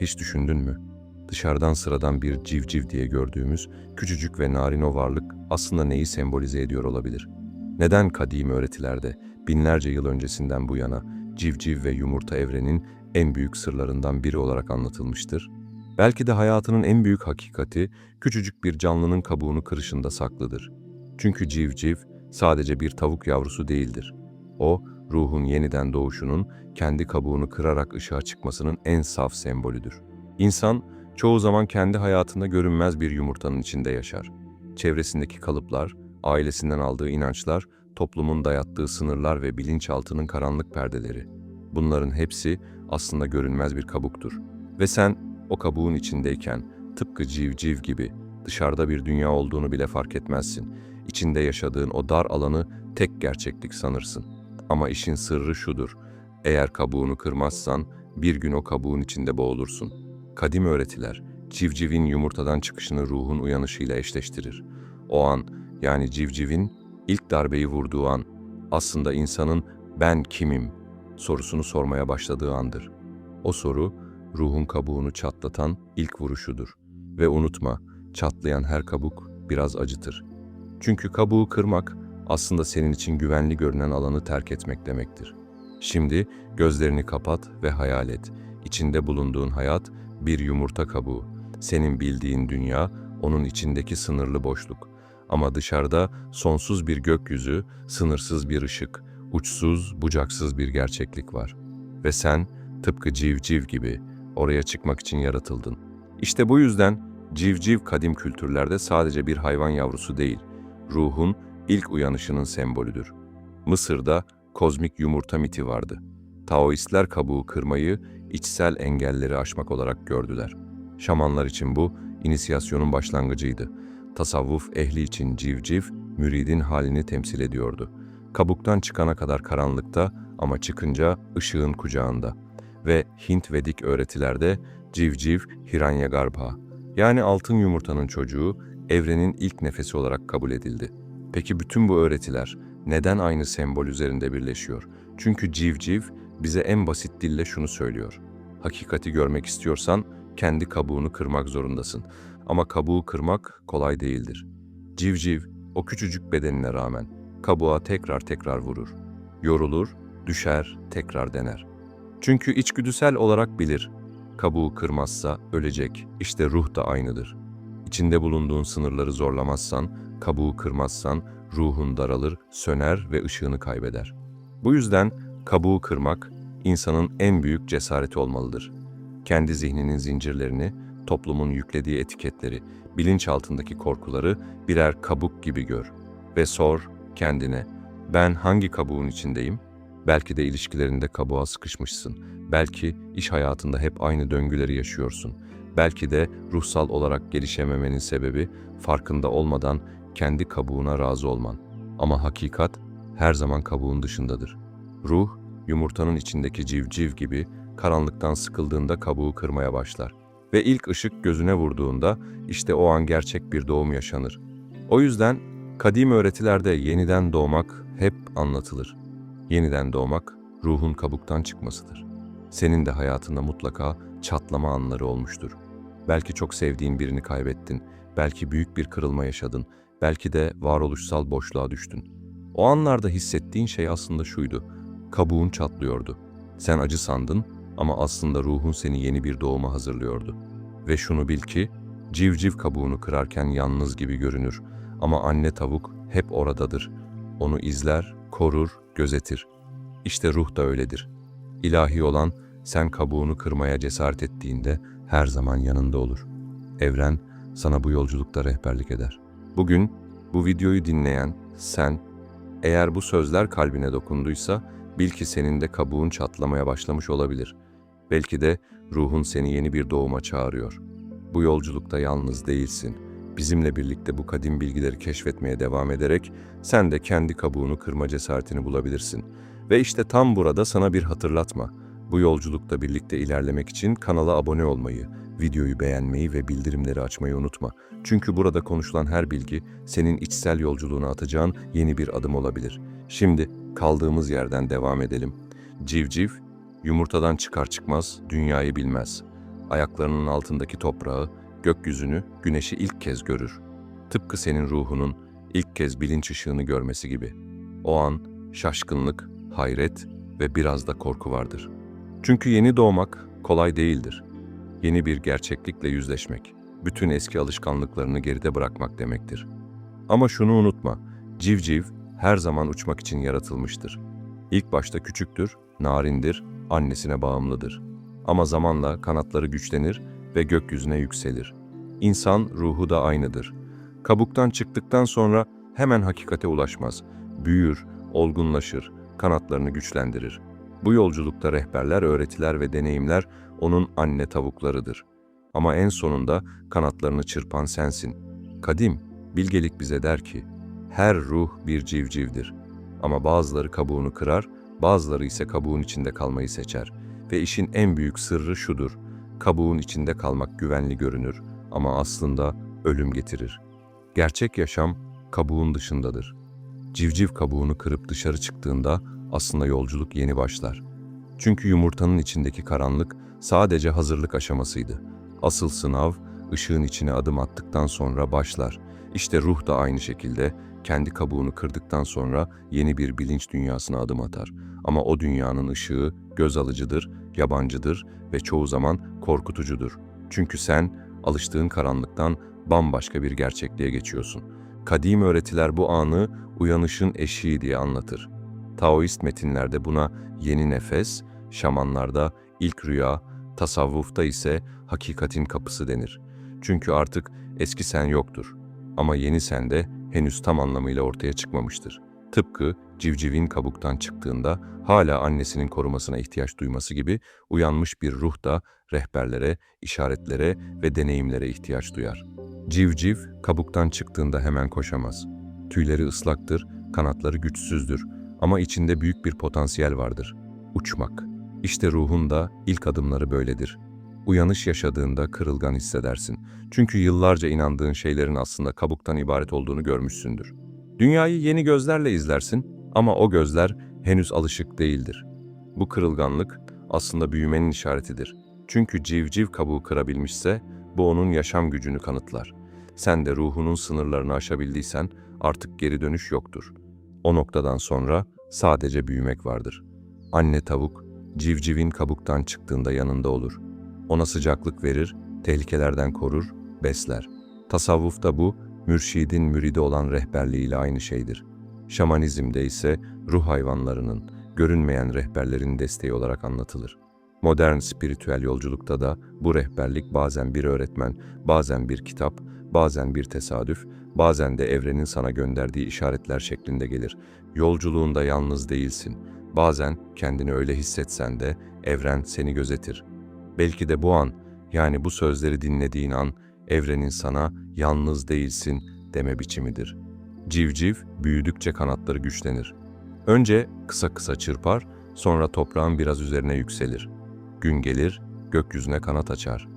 Hiç düşündün mü? Dışarıdan sıradan bir civciv diye gördüğümüz küçücük ve narin o varlık aslında neyi sembolize ediyor olabilir? Neden kadim öğretilerde binlerce yıl öncesinden bu yana civciv ve yumurta evrenin en büyük sırlarından biri olarak anlatılmıştır? Belki de hayatının en büyük hakikati küçücük bir canlının kabuğunu kırışında saklıdır. Çünkü civciv sadece bir tavuk yavrusu değildir. O, ruhun yeniden doğuşunun, kendi kabuğunu kırarak ışığa çıkmasının en saf sembolüdür. İnsan, çoğu zaman kendi hayatında görünmez bir yumurtanın içinde yaşar. Çevresindeki kalıplar, ailesinden aldığı inançlar, toplumun dayattığı sınırlar ve bilinçaltının karanlık perdeleri. Bunların hepsi aslında görünmez bir kabuktur. Ve sen o kabuğun içindeyken tıpkı civciv gibi dışarıda bir dünya olduğunu bile fark etmezsin. İçinde yaşadığın o dar alanı tek gerçeklik sanırsın. Ama işin sırrı şudur. Eğer kabuğunu kırmazsan bir gün o kabuğun içinde boğulursun. Kadim öğretiler civcivin yumurtadan çıkışını ruhun uyanışıyla eşleştirir. O an yani civcivin ilk darbeyi vurduğu an aslında insanın ben kimim sorusunu sormaya başladığı andır. O soru ruhun kabuğunu çatlatan ilk vuruşudur. Ve unutma, çatlayan her kabuk biraz acıtır. Çünkü kabuğu kırmak aslında senin için güvenli görünen alanı terk etmek demektir. Şimdi gözlerini kapat ve hayal et. İçinde bulunduğun hayat bir yumurta kabuğu. Senin bildiğin dünya onun içindeki sınırlı boşluk. Ama dışarıda sonsuz bir gökyüzü, sınırsız bir ışık, uçsuz, bucaksız bir gerçeklik var. Ve sen tıpkı civciv gibi oraya çıkmak için yaratıldın. İşte bu yüzden civciv kadim kültürlerde sadece bir hayvan yavrusu değil, ruhun ilk uyanışının sembolüdür. Mısır'da kozmik yumurta miti vardı. Taoistler kabuğu kırmayı içsel engelleri aşmak olarak gördüler. Şamanlar için bu inisiyasyonun başlangıcıydı. Tasavvuf ehli için civciv, müridin halini temsil ediyordu. Kabuktan çıkana kadar karanlıkta ama çıkınca ışığın kucağında. Ve Hint Vedik öğretilerde civciv Hiranyagarbha, yani altın yumurtanın çocuğu, evrenin ilk nefesi olarak kabul edildi. Peki bütün bu öğretiler neden aynı sembol üzerinde birleşiyor? Çünkü civciv bize en basit dille şunu söylüyor. Hakikati görmek istiyorsan kendi kabuğunu kırmak zorundasın. Ama kabuğu kırmak kolay değildir. Civciv o küçücük bedenine rağmen kabuğa tekrar tekrar vurur. Yorulur, düşer, tekrar dener. Çünkü içgüdüsel olarak bilir. Kabuğu kırmazsa ölecek. İşte ruh da aynıdır. İçinde bulunduğun sınırları zorlamazsan, kabuğu kırmazsan ruhun daralır, söner ve ışığını kaybeder. Bu yüzden kabuğu kırmak insanın en büyük cesareti olmalıdır. Kendi zihninin zincirlerini, toplumun yüklediği etiketleri, bilinçaltındaki korkuları birer kabuk gibi gör ve sor kendine ben hangi kabuğun içindeyim? Belki de ilişkilerinde kabuğa sıkışmışsın. Belki iş hayatında hep aynı döngüleri yaşıyorsun. Belki de ruhsal olarak gelişememenin sebebi farkında olmadan kendi kabuğuna razı olman. Ama hakikat her zaman kabuğun dışındadır. Ruh, yumurtanın içindeki civciv gibi karanlıktan sıkıldığında kabuğu kırmaya başlar. Ve ilk ışık gözüne vurduğunda işte o an gerçek bir doğum yaşanır. O yüzden kadim öğretilerde yeniden doğmak hep anlatılır. Yeniden doğmak ruhun kabuktan çıkmasıdır. Senin de hayatında mutlaka çatlama anları olmuştur. Belki çok sevdiğin birini kaybettin, belki büyük bir kırılma yaşadın, belki de varoluşsal boşluğa düştün. O anlarda hissettiğin şey aslında şuydu, kabuğun çatlıyordu. Sen acı sandın ama aslında ruhun seni yeni bir doğuma hazırlıyordu. Ve şunu bil ki, civciv kabuğunu kırarken yalnız gibi görünür ama anne tavuk hep oradadır. Onu izler, korur, gözetir. İşte ruh da öyledir. İlahi olan sen kabuğunu kırmaya cesaret ettiğinde her zaman yanında olur. Evren sana bu yolculukta rehberlik eder. Bugün bu videoyu dinleyen sen, eğer bu sözler kalbine dokunduysa bil ki senin de kabuğun çatlamaya başlamış olabilir. Belki de ruhun seni yeni bir doğuma çağırıyor. Bu yolculukta yalnız değilsin. Bizimle birlikte bu kadim bilgileri keşfetmeye devam ederek sen de kendi kabuğunu kırma cesaretini bulabilirsin. Ve işte tam burada sana bir hatırlatma. Bu yolculukta birlikte ilerlemek için kanala abone olmayı, videoyu beğenmeyi ve bildirimleri açmayı unutma. Çünkü burada konuşulan her bilgi senin içsel yolculuğuna atacağın yeni bir adım olabilir. Şimdi kaldığımız yerden devam edelim. Civciv, yumurtadan çıkar çıkmaz dünyayı bilmez. ayaklarının altındaki toprağı, gökyüzünü, güneşi ilk kez görür. Tıpkı senin ruhunun ilk kez bilinç ışığını görmesi gibi. O an şaşkınlık, hayret ve biraz da korku vardır. Çünkü yeni doğmak kolay değildir. Yeni bir gerçeklikle yüzleşmek, bütün eski alışkanlıklarını geride bırakmak demektir. Ama şunu unutma, civciv her zaman uçmak için yaratılmıştır. İlk başta küçüktür, narindir, annesine bağımlıdır. Ama zamanla kanatları güçlenir ve gökyüzüne yükselir. İnsan ruhu da aynıdır. Kabuktan çıktıktan sonra hemen hakikate ulaşmaz. Büyür, olgunlaşır, kanatlarını güçlendirir. Bu yolculukta rehberler, öğretiler ve deneyimler onun anne tavuklarıdır. Ama en sonunda kanatlarını çırpan sensin. Kadim, bilgelik bize der ki, her ruh bir civcivdir. Ama bazıları kabuğunu kırar, bazıları ise kabuğun içinde kalmayı seçer. Ve işin en büyük sırrı şudur, kabuğun içinde kalmak güvenli görünür ama aslında ölüm getirir. Gerçek yaşam kabuğun dışındadır. Civciv kabuğunu kırıp dışarı çıktığında aslında yolculuk yeni başlar. Çünkü yumurtanın içindeki karanlık sadece hazırlık aşamasıydı. Asıl sınav ışığın içine adım attıktan sonra başlar. İşte ruh da aynı şekilde kendi kabuğunu kırdıktan sonra yeni bir bilinç dünyasına adım atar. Ama o dünyanın ışığı göz alıcıdır, yabancıdır ve çoğu zaman korkutucudur. Çünkü sen alıştığın karanlıktan bambaşka bir gerçekliğe geçiyorsun. Kadim öğretiler bu anı uyanışın eşiği diye anlatır. Taoist metinlerde buna yeni nefes, şamanlarda ilk rüya, tasavvufta ise hakikatin kapısı denir. Çünkü artık eski sen yoktur. Ama yeni sen de henüz tam anlamıyla ortaya çıkmamıştır. Tıpkı civcivin kabuktan çıktığında hala annesinin korumasına ihtiyaç duyması gibi uyanmış bir ruh da rehberlere, işaretlere ve deneyimlere ihtiyaç duyar. Civciv kabuktan çıktığında hemen koşamaz. Tüyleri ıslaktır, kanatları güçsüzdür ama içinde büyük bir potansiyel vardır. Uçmak. İşte ruhun da ilk adımları böyledir. Uyanış yaşadığında kırılgan hissedersin. Çünkü yıllarca inandığın şeylerin aslında kabuktan ibaret olduğunu görmüşsündür. Dünyayı yeni gözlerle izlersin ama o gözler henüz alışık değildir. Bu kırılganlık aslında büyümenin işaretidir. Çünkü civciv kabuğu kırabilmişse bu onun yaşam gücünü kanıtlar. Sen de ruhunun sınırlarını aşabildiysen artık geri dönüş yoktur. O noktadan sonra sadece büyümek vardır. Anne tavuk civcivin kabuktan çıktığında yanında olur. Ona sıcaklık verir, tehlikelerden korur, besler. Tasavvufta bu, mürşidin müridi olan rehberliğiyle aynı şeydir. Şamanizmde ise ruh hayvanlarının, görünmeyen rehberlerin desteği olarak anlatılır. Modern spiritüel yolculukta da bu rehberlik bazen bir öğretmen, bazen bir kitap, bazen bir tesadüf, bazen de evrenin sana gönderdiği işaretler şeklinde gelir. Yolculuğunda yalnız değilsin. Bazen kendini öyle hissetsen de evren seni gözetir. Belki de bu an, yani bu sözleri dinlediğin an, evrenin sana yalnız değilsin deme biçimidir. Civciv büyüdükçe kanatları güçlenir. Önce kısa kısa çırpar, sonra toprağın biraz üzerine yükselir. Gün gelir, gökyüzüne kanat açar.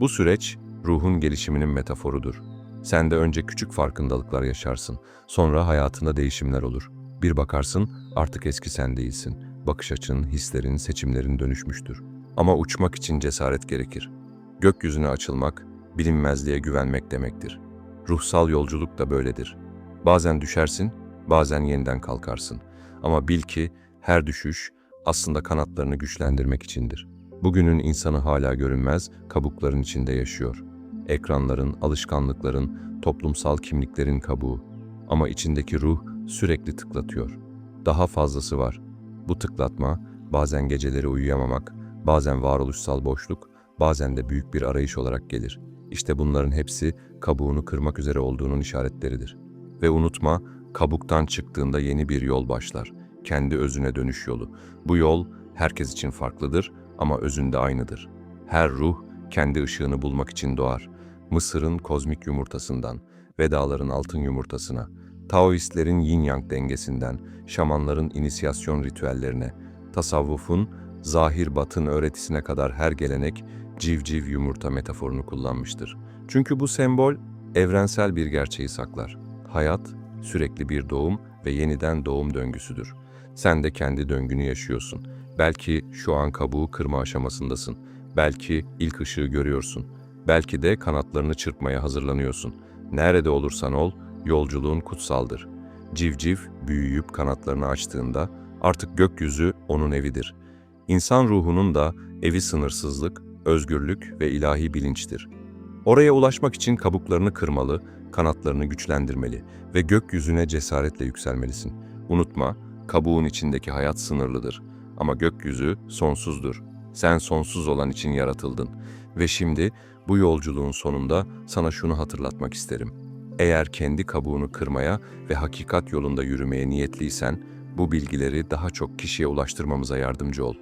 Bu süreç ruhun gelişiminin metaforudur. Sen de önce küçük farkındalıklar yaşarsın, sonra hayatında değişimler olur. Bir bakarsın artık eski sen değilsin. Bakış açın, hislerin, seçimlerin dönüşmüştür. Ama uçmak için cesaret gerekir. Gökyüzüne açılmak, bilinmezliğe güvenmek demektir. Ruhsal yolculuk da böyledir. Bazen düşersin, bazen yeniden kalkarsın. Ama bil ki her düşüş aslında kanatlarını güçlendirmek içindir. Bugünün insanı hala görünmez, kabukların içinde yaşıyor. Ekranların, alışkanlıkların, toplumsal kimliklerin kabuğu. Ama içindeki ruh sürekli tıklatıyor. Daha fazlası var. Bu tıklatma bazen geceleri uyuyamamak, bazen varoluşsal boşluk, bazen de büyük bir arayış olarak gelir. İşte bunların hepsi kabuğunu kırmak üzere olduğunun işaretleridir. Ve unutma, kabuktan çıktığında yeni bir yol başlar. Kendi özüne dönüş yolu. Bu yol herkes için farklıdır ama özünde aynıdır. Her ruh kendi ışığını bulmak için doğar. Mısır'ın kozmik yumurtasından, Vedaların altın yumurtasına, Taoistlerin yin-yang dengesinden, şamanların inisiyasyon ritüellerine, tasavvufun zahir batın öğretisine kadar her gelenek civciv yumurta metaforunu kullanmıştır. Çünkü bu sembol evrensel bir gerçeği saklar. Hayat sürekli bir doğum ve yeniden doğum döngüsüdür. Sen de kendi döngünü yaşıyorsun. Belki şu an kabuğu kırma aşamasındasın. Belki ilk ışığı görüyorsun. Belki de kanatlarını çırpmaya hazırlanıyorsun. Nerede olursan ol, yolculuğun kutsaldır. Civciv büyüyüp kanatlarını açtığında artık gökyüzü onun evidir. İnsan ruhunun da evi sınırsızlık, özgürlük ve ilahi bilinçtir. Oraya ulaşmak için kabuklarını kırmalı, kanatlarını güçlendirmeli ve gökyüzüne cesaretle yükselmelisin. Unutma, kabuğun içindeki hayat sınırlıdır ama gökyüzü sonsuzdur. Sen sonsuz olan için yaratıldın ve şimdi bu yolculuğun sonunda sana şunu hatırlatmak isterim. Eğer kendi kabuğunu kırmaya ve hakikat yolunda yürümeye niyetliysen, bu bilgileri daha çok kişiye ulaştırmamıza yardımcı ol.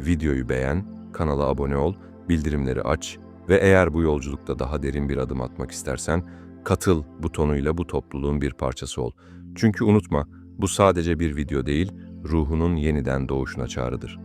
Videoyu beğen, kanala abone ol, bildirimleri aç ve eğer bu yolculukta daha derin bir adım atmak istersen, katıl butonuyla bu topluluğun bir parçası ol. Çünkü unutma, bu sadece bir video değil, ruhunun yeniden doğuşuna çağrıdır.